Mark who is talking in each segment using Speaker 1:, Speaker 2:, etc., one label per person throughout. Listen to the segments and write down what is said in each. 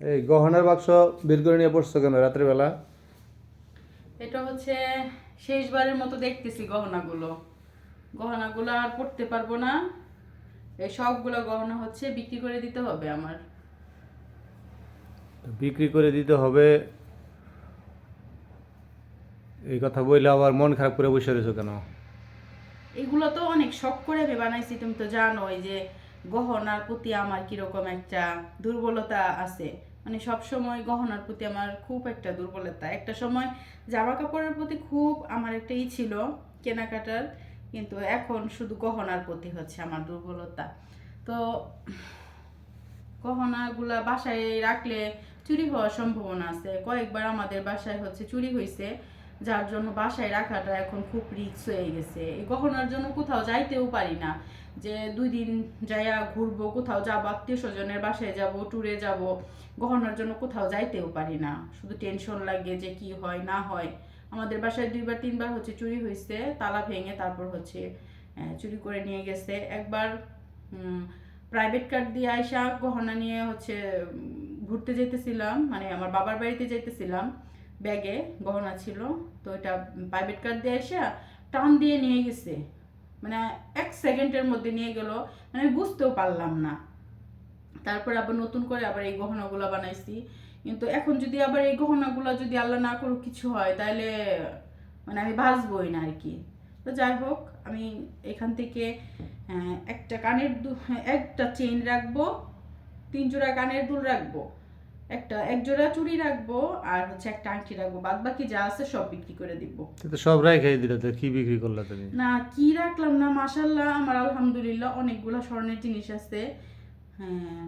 Speaker 1: এই গহনার বাক্স বের করে নিয়ে পড়ছো কেন রাত্রিবেলা
Speaker 2: এটা হচ্ছে শেষবারের মতো দেখতেছি গহনাগুলো। গহনাগুলো আর পড়তে পারব না। এই সবগুলো গহনা হচ্ছে বিক্রি করে দিতে হবে আমার।
Speaker 1: বিক্রি করে দিতে হবে। এই কথা বললে আবার মন খারাপ করে বসে রয়েছো কেন?
Speaker 2: এগুলো তো অনেক শখ করে আমি বানাইছি তুমি তো জানোই যে গহনার প্রতি আমার কীরকম একটা দুর্বলতা আছে? মানে সব সময় গহনার প্রতি আমার খুব একটা দুর্বলতা। একটা সময় জামা কাপড়ের প্রতি খুব আমার একটা ই ছিল কেনাকাটার, কিন্তু এখন শুধু গহনার প্রতি হচ্ছে আমার দুর্বলতা। তো গহনাগুলা বাসায় রাখলে চুরি হওয়ার সম্ভাবনা আছে। কয়েকবার আমাদের বাসায় হচ্ছে চুরি হয়েছে যার জন্য বাসায় রাখাটা এখন খুব রিস্ক হয়ে গেছে। এই গহনার জন্য কোথাও যাইতেও পারি না। যে দুই দিন যাইয়া ঘুরবো, কোথাও যাব, আত্মীয় স্বজনের বাসায় যাব ট্যুরে যাব, গহনার জন্য কোথাও যাইতেও পারি না। শুধু টেনশন লাগে যে কি হয়, না হয়। আমাদের বাসায় দুইবার, তিনবার হচ্ছে চুরি হয়েছে তালা ভেঙে তারপর হচ্ছে চুরি করে নিয়ে গেছে। একবার প্রাইভেট কার্ড দিয়ে আইসা গহনা নিয়ে হচ্ছে, ঘুরতে যেতেছিলাম মানে আমার বাবার বাড়িতে যেতেছিলাম ব্যাগে গহনা ছিল। তো এটা প্রাইভেট কার্ড দিয়ে আইসা টান দিয়ে নিয়ে গেছে। মানে এক সেকেন্ডের মধ্যে নিয়ে গেল মানে আমি বুঝতেও পারলাম না। তারপর আবার নতুন করে আবার এই গহনাগুলো বানাইছি। কিন্তু এখন যদি আবার এই গহনাগুলো যদি আল্লাহ না করুক কিছু হয় তাহলে মানে আমি বাঁচবই না আর কি তো যাই হোক, আমি এখান থেকে একটা কানের দু- একটা চেইন রাখব তিন জোড়া কানের দুল রাখব। একটা এক জোড়া চুড়ি রাখব আর হচ্ছে একটা আংটি রাখব। বাদ বাকি যা আছে সব বিক্রি করে দিব।
Speaker 1: তো সব রাই দিলে তো কি বিক্রি করলা তুমি?
Speaker 2: না কি রাখলাম না মাসাল্লাহ আমার আলহামদুলিল্লাহ অনেকগুলো স্বর্ণের জিনিস আছে। হ্যাঁ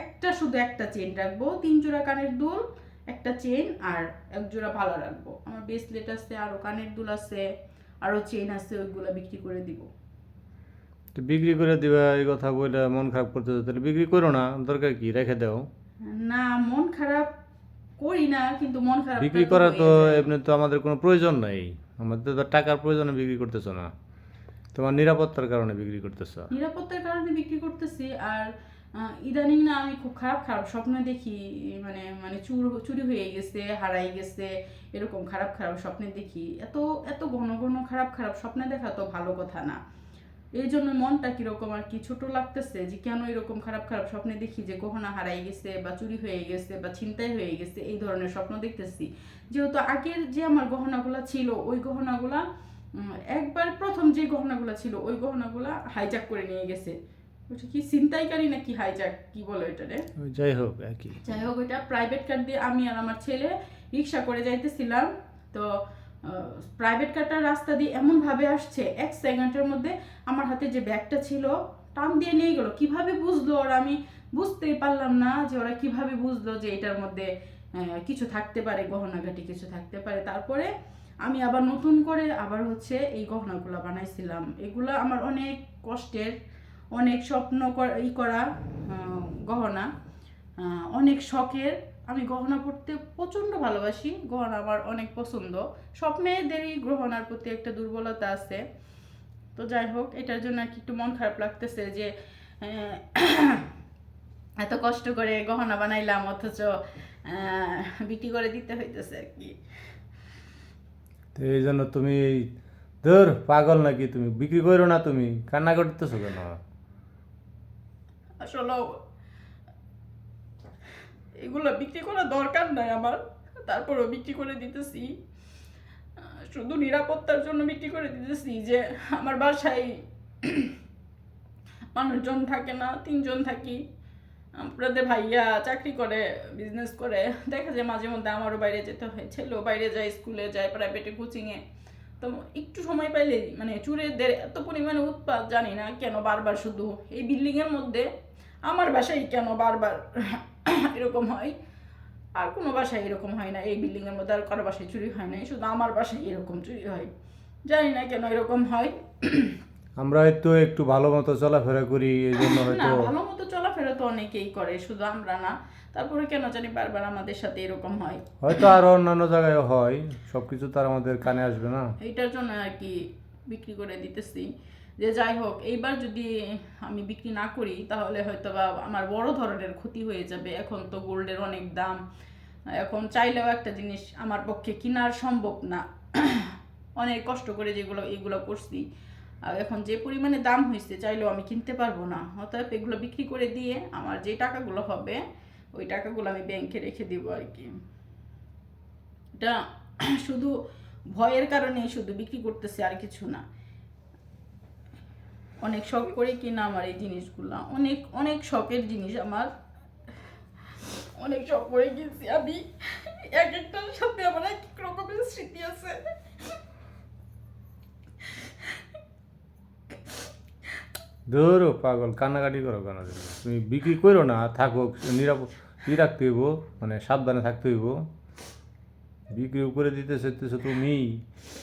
Speaker 2: একটা শুধু একটা চেন রাখব তিন জোড়া কানের দুল একটা চেন আর এক জোড়া ভালো রাখব। আমার ব্রেসলেট আছে আরও কানের দুল আছে আরও চেন আছে ওইগুলো বিক্রি করে দিব।
Speaker 1: তো বিক্রি করে দিবা এই কথা বলে মন খারাপ করতেছো তাহলে বিক্রি করো না দরকার কি? রেখে দাও।
Speaker 2: না মন খারাপ করি না কিন্তু মন খারাপ
Speaker 1: বিক্রি করার তো এমনি তো আমাদের কোনো প্রয়োজন নাই। আমাদের তো টাকার প্রয়োজনে বিক্রি করতেছো না। তোমার নিরাপত্তার কারণে বিক্রি করতেছো।
Speaker 2: নিরাপত্তার কারণে বিক্রি করতেছি আর ইদানিং না আমি খুব খারাপ খারাপ স্বপ্ন দেখি মানে মানে চুর চুরি হয়ে গেছে হারাই গেছে এরকম খারাপ খারাপ স্বপ্নে দেখি। এত এত ঘন ঘন খারাপ খারাপ স্বপ্নে দেখা তো ভালো কথা না। এই জন্য মনটা কীরকম আর কি? ছোট লাগতেছে যে কেন এরকম খারাপ খারাপ স্বপ্নে দেখি যে গহনা হারাই গেছে বা চুরি হয়ে গেছে বা ছিনতাই হয়ে গেছে এই ধরনের স্বপ্ন দেখতেছি। যেহেতু আগের যে আমার গহনাগুলা ছিল ওই গহনাগুলা একবার প্রথম যে গহনাগুলা ছিল ওই গহনাগুলা হাইজাক করে নিয়ে গেছে। ওটা কি ছিনতাইকারী নাকি হাইজাক কি বলে এটা রে
Speaker 1: যাই হোক একই
Speaker 2: যাই হোক ওইটা প্রাইভেট কার দিয়ে আমি আর আমার ছেলে রিক্সা করে যাইতেছিলাম। তো প্রাইভেট কারটা রাস্তা দিয়ে এমনভাবে আসছে, এক সেকেন্ডের মধ্যে আমার হাতে যে ব্যাগটা ছিল, টান দিয়ে নিয়ে গেলো। কীভাবে বুঝলো ওরা? আমি বুঝতেই পারলাম না যে ওরা কীভাবে বুঝলো যে এটার মধ্যে কিছু থাকতে পারে গহনাঘাটি কিছু থাকতে পারে। তারপরে আমি আবার নতুন করে আবার হচ্ছে এই গহনাগুলো বানাইছিলাম। এগুলো আমার অনেক কষ্টের, অনেক স্বপ্ন ই করা গহনা। অনেক শখের। আমি গহনা পড়তে প্রচণ্ড ভালোবাসি। গহনা আমার অনেক পছন্দ। সব মেয়েদেরই গহনার প্রতি একটা দুর্বলতা আছে। তো যাই হোক এটার জন্য আর কি একটু মন খারাপ লাগতেছে যে এত কষ্ট করে গহনা বানাইলাম অথচ বিক্রি করে দিতে হইতেছে আর কি।
Speaker 1: তো এই জন্য তুমি ধর পাগল নাকি তুমি? বিক্রি করো না তুমি। কান্না করতেছো কেন?
Speaker 2: আসলে এগুলো বিক্রি করা দরকার নাই আমার। তারপরও বিক্রি করে দিতেছি। শুধু নিরাপত্তার জন্য বিক্রি করে দিতেছি যে আমার বাসায় মানুষজন থাকে না, তিনজন থাকি। আপনাদের ভাইয়া চাকরি করে বিজনেস করে। দেখা যায় মাঝে মধ্যে আমারও বাইরে যেতে হয়। ছেলেও বাইরে যায়, স্কুলে যায় প্রাইভেটে কোচিংয়ে তো একটু সময় পাইলে মানে চুরেদের এত পরিমাণে উৎপাদ জানি না কেন বারবার শুধু। এই বিল্ডিংয়ের মধ্যে আমার বাসায় কেন বারবার এরকম হয়। আর কোনো বাসায় এরকম হয় না এই বিল্ডিংয়ের মধ্যে আর কারও বাসায় চুরি হয় না শুধু আমার বাসায় এরকম চুরি হয়। জানি না কেন এরকম হয়।
Speaker 1: আমরা হয়তো একটু ভালো মতো চলাফেরা করি এই জন্য হয়তো
Speaker 2: ভালো মতো চলাফেরা তো অনেকেই করে শুধু আমরা না। তারপরে কেন জানি বারবার আমাদের সাথে এরকম হয়।
Speaker 1: হয়তো আরও অন্যান্য জায়গায় হয় সবকিছু তো আর আমাদের কানে আসবে না।
Speaker 2: এইটার জন্য আর কি বিক্রি করে দিতেছি। যে যাই হোক, এইবার যদি আমি বিক্রি না করি, তাহলে হয়তো বা আমার বড় ধরনের ক্ষতি হয়ে যাবে। এখন তো গোল্ডের অনেক দাম। এখন চাইলেও একটা জিনিস আমার পক্ষে কেনার সম্ভব না। অনেক কষ্ট করে যেগুলো, এগুলো করছি। আর এখন যে পরিমাণে দাম হয়েছে, চাইলেও আমি কিনতে পারব না। অতএব এগুলো বিক্রি করে দিয়ে আমার যে টাকাগুলো হবে, ওই টাকাগুলো আমি ব্যাংকে রেখে দিব আর কি। এটা শুধু ভয়ের কারণেই শুধু বিক্রি করতেছে আর কিছু না। অনেক শখ করে কিনা আমার এই জিনিসগুলো। অনেক অনেক শখের জিনিস আমার। অনেক শখ করে কিনছি আমি। এক একটার সাথে আমার এক এক রকমের স্মৃতি আছে।
Speaker 1: ধরো পাগল কান্নাকাটি করো কেন? তুমি? বিক্রি করো না থাকো নিরাপদ ই রাখতে হইব? মানে সাবধানে থাকতে হইব। বিক্রি করে দিতেছে তুমি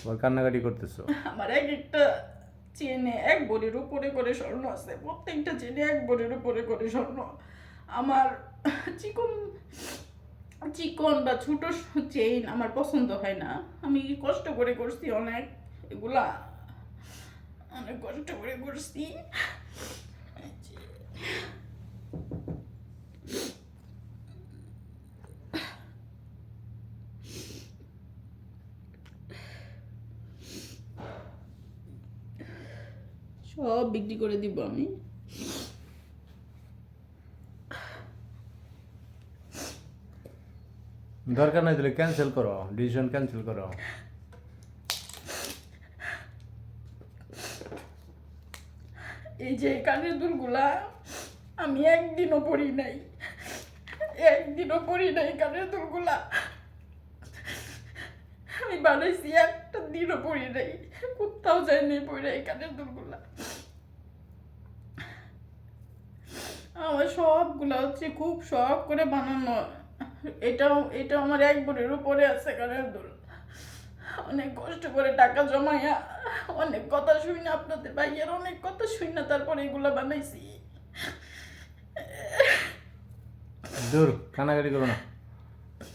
Speaker 1: আবার কান্নাকাটি করতেছো।
Speaker 2: আমার এক একটা চেনে, এক বড়ির উপরে করে স্বর্ণ আছে। প্রত্যেকটা চেনে এক বড়ির উপরে করে স্বর্ণ। আমার চিকন চিকন বা ছোট চেইন আমার পছন্দ হয় না। আমি কষ্ট করে করছি অনেক। এগুলা অনেক কষ্ট করে করছি। সব বিক্রি করে দিব আমি।
Speaker 1: দরকার নাই দিলে ক্যান্সেল করো ডিসিশন ক্যান্সেল করো।
Speaker 2: এই যে কানের দুলগুলা আমি একদিনও পরি নাই। একদিনও পরি নাই কানের দুলগুলা। আমি বানাইছি একটা দিনও পরি নাই। কোথাও যায়নি পরি এই কানের দুলগুলা। আমার সবগুলা হচ্ছে খুব শখ করে বানানো। এটাও এটা আমার এক বোনের উপরে আছে দুল অনেক কষ্ট করে টাকা জমাইয়া অনেক কথা শুই না আপনাদের ভাইয়ের অনেক কথা শুই না তারপরে এগুলো বানাইছি।
Speaker 1: দূর কান্নাকাটি করো না।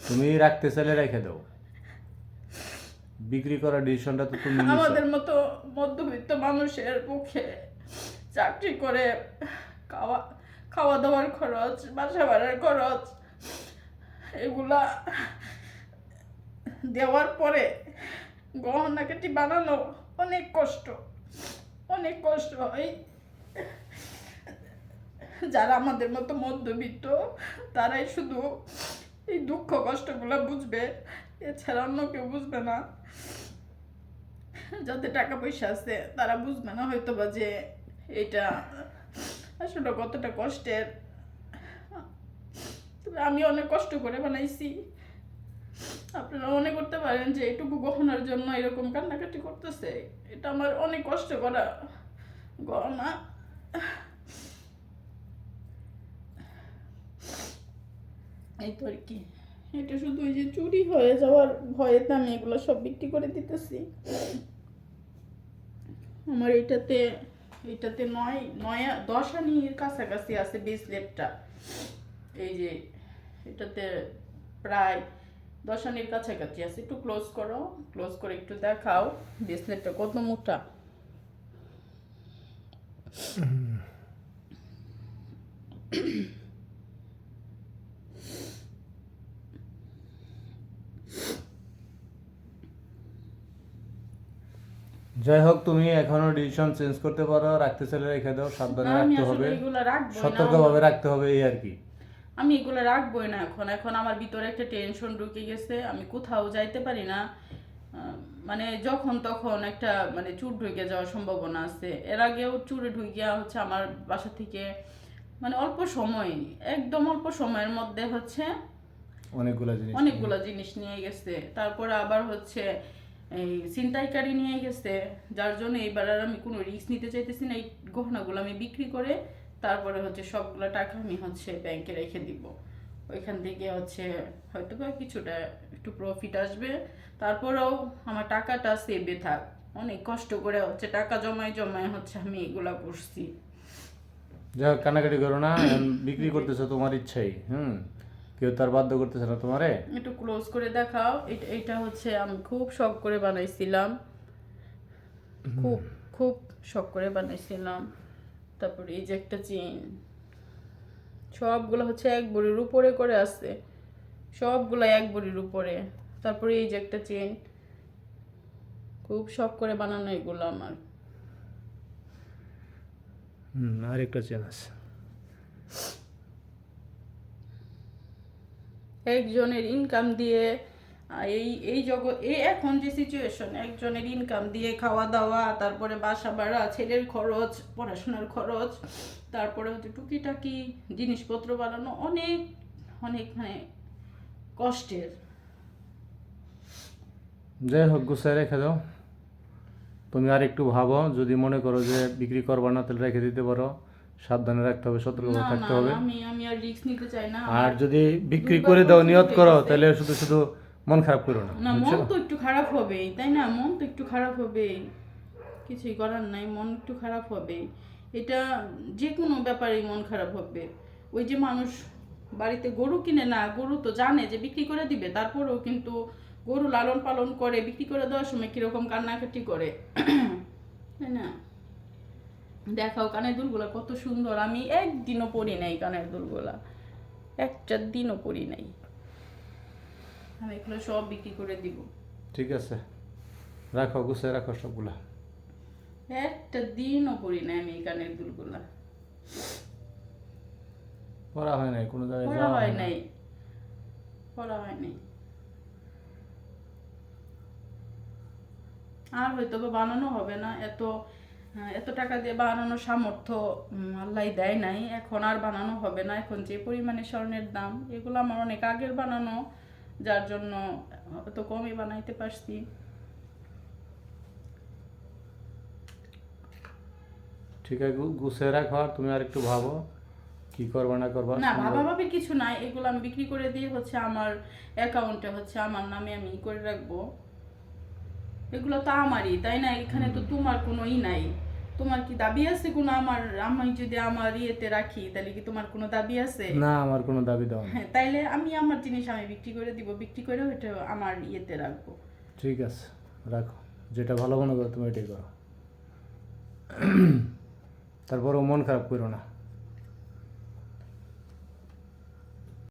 Speaker 1: তুমি রাখতে চাইলে রেখে দাও। বিক্রি করার ডিসিশনটা তো তুমি
Speaker 2: আমাদের মতো মধ্যবিত্ত মানুষের পক্ষে চাকরি করে খাওয়া খাওয়া দাওয়ার খরচ বাসা ভাড়ার খরচ, এগুলা দেওয়ার পরে গহনা কেটি বানানো অনেক কষ্ট অনেক কষ্ট। হয় যারা আমাদের মতো মধ্যবিত্ত, তারাই শুধু এই দুঃখ কষ্টগুলো বুঝবে, এছাড়া অন্য কেউ বুঝবে না। যাদের টাকা পয়সা আছে, তারা বুঝবে না হয়তো বা যে এটা আসলে কতটা কষ্টের। আমি অনেক কষ্ট করে বানাইছি। আপনারা মনে করতে পারেন যে এটুকু গহনার জন্য এরকম কান্নাকাটি করতেছে, এটা আমার অনেক কষ্ট করা গহনা। এই তো আর কি। এটা শুধু ওই যে চুরি হয়ে যাওয়ার ভয়েতে আমি এগুলো সব বিক্রি করে দিতেছি। আমার এটাতে এটাতে নয় নয়, দশ আনির কাছাকাছি আছে ব্রেসলেটটা এই যে, এটাতে প্রায় দশ আনির কাছাকাছি আছে। একটু ক্লোজ করো ক্লোজ করে একটু দেখাও ব্রেসলেটটা কত মোটা।
Speaker 1: যাই হোক তুমি এখনও ডিসিশন চেঞ্জ করতে পারো রাখতে চাইলে রেখে দাও সাবধানে রাখতে হবে। সতর্কভাবে রাখতে হবে এই আর কি।
Speaker 2: আমি এগুলো রাখবোই না এখন। এখন আমার ভিতরে একটা টেনশন ঢুকে গেছে আমি কোথাও যাইতে পারি না। মানে যখন তখন একটা মানে চুর ঢুকে যাওয়ার সম্ভাবনা আছে। এর আগেও চুরে ঢুকিয়া হচ্ছে আমার বাসা থেকে মানে অল্প সময় একদম অল্প সময়ের মধ্যে হচ্ছে
Speaker 1: অনেকগুলো জিনিস
Speaker 2: অনেকগুলো জিনিস নিয়ে গেছে। তারপরে আবার হচ্ছে এই ছিনতাইকারী নিয়ে গেছে যার জন্য এইবার আর আমি কোনো রিস্ক নিতে চাইতেছি না। এই গহনাগুলো আমি বিক্রি করে তারপরে হচ্ছে সবগুলো টাকা আমি হচ্ছে ব্যাংকে রেখে দিব। ওইখান থেকে হচ্ছে হয়তো বা কিছুটা একটু প্রফিট আসবে। তারপরেও আমার টাকাটা সেভে থাক। অনেক কষ্ট করে হচ্ছে টাকা জমায় জমায় হচ্ছে আমি এগুলা করছি।
Speaker 1: যা কানাকাটি করো না। বিক্রি করতেছো তোমার ইচ্ছাই হুম? কেউ তার বাধ্য করতেছে না তোমারে?
Speaker 2: একটু ক্লোজ করে দেখাও। এটা হচ্ছে আমি খুব শখ করে বানাইছিলাম। খুব খুব শখ করে বানাইছিলাম। তারপরে এই যে একটা চেন সবগুলো হচ্ছে এক বড়ির উপরে করে আছে। সবগুলো এক বড়ির উপরে। তারপরে এই যে একটা চেন খুব শখ করে বানানো এগুলো আমার।
Speaker 1: হুম আরেকটা চেন আছে।
Speaker 2: একজনের ইনকাম দিয়ে এই এই জগৎ এই এখন যে সিচুয়েশন একজনের ইনকাম দিয়ে খাওয়া দাওয়া তারপরে বাসা ভাড়া ছেলের খরচ, পড়াশোনার খরচ, তারপরে হচ্ছে টুকিটাকি জিনিসপত্র বানানো অনেক অনেক মানে কষ্টের।
Speaker 1: যাই হোক গুছাই রেখে দাও। তুমি আর একটু ভাবো, যদি মনে করো যে বিক্রি করবা না, তাহলে রেখে দিতে পারো। সাবধানে রাখতে হবে সতর্ক থাকতে হবে।
Speaker 2: আমি আমি আর রিস্ক নিতে চাই না।
Speaker 1: আর যদি বিক্রি করে দাও নিয়ত করো তাহলে শুধু শুধু মন খারাপ করো না
Speaker 2: না মন তো একটু খারাপ হবেই তাই না? মন তো একটু খারাপ হবেই। কিছুই করার নাই মন একটু খারাপ হবেই। এটা যে কোনো ব্যাপারেই মন খারাপ হবে। ওই যে মানুষ বাড়িতে গরু কিনে না গরু তো জানে যে বিক্রি করে দিবে তারপরেও কিন্তু গরু লালন পালন করে বিক্রি করে দেওয়ার সময় কীরকম কান্নাকাটি করে। তাই না? দেখাও কানের দুলগুলো কত সুন্দর। আমি একদিনও পরি নাই কানের দুলগুলা। একটা দিনও পরি নাই। আমি এগুলো সব বিক্রি করে দিব।
Speaker 1: ঠিক আছে। রাখো গুছাই রাখো সবগুলা।
Speaker 2: একটা দিনও পরি নাই আমি এই কানের দুলগুলা।
Speaker 1: পড়া হয় নাই কোনো জায়গায়
Speaker 2: পড়া হয়
Speaker 1: নাই।
Speaker 2: পড়া হয় নাই। আর হয়তো বানানো হবে না এত এত টাকা দিয়ে বানানোর সামর্থ্য আল্লাহ দেয় নাই। এখন আর বানানো হবে না। এখন যে পরিমাণে স্বর্ণের দাম এগুলো আমার অনেক আগের বানানো যার জন্য এত কমই বানাইতে পারছি।
Speaker 1: ঠিক আছে গুছিয়ে রাখো আর তুমি আর একটু ভাবো কি করবা না করবা।
Speaker 2: না ভাবা ভাবির কিছু নাই। এগুলো আমি বিক্রি করে দিয়ে হচ্ছে আমার অ্যাকাউন্টে হচ্ছে আমার নামে আমি করে রাখব। এগুলো তো আমারই তাই না? এখানে তো তোমার কোনো ই নাই। তোমার কি দাবি আছে কোনো আমার? আমি যদি আমার ইয়েতে রাখি তাহলে কি তোমার কোনো দাবি আছে?
Speaker 1: না আমার কোনো দাবি দাও
Speaker 2: হ্যাঁ তাইলে আমি আমার জিনিস আমি বিক্রি করে দিব বিক্রি করে ওইটা আমার ইয়েতে রাখব।
Speaker 1: ঠিক আছে রাখো। যেটা ভালো মনে করো তুমি এটাই করো। তারপরেও মন খারাপ করো না।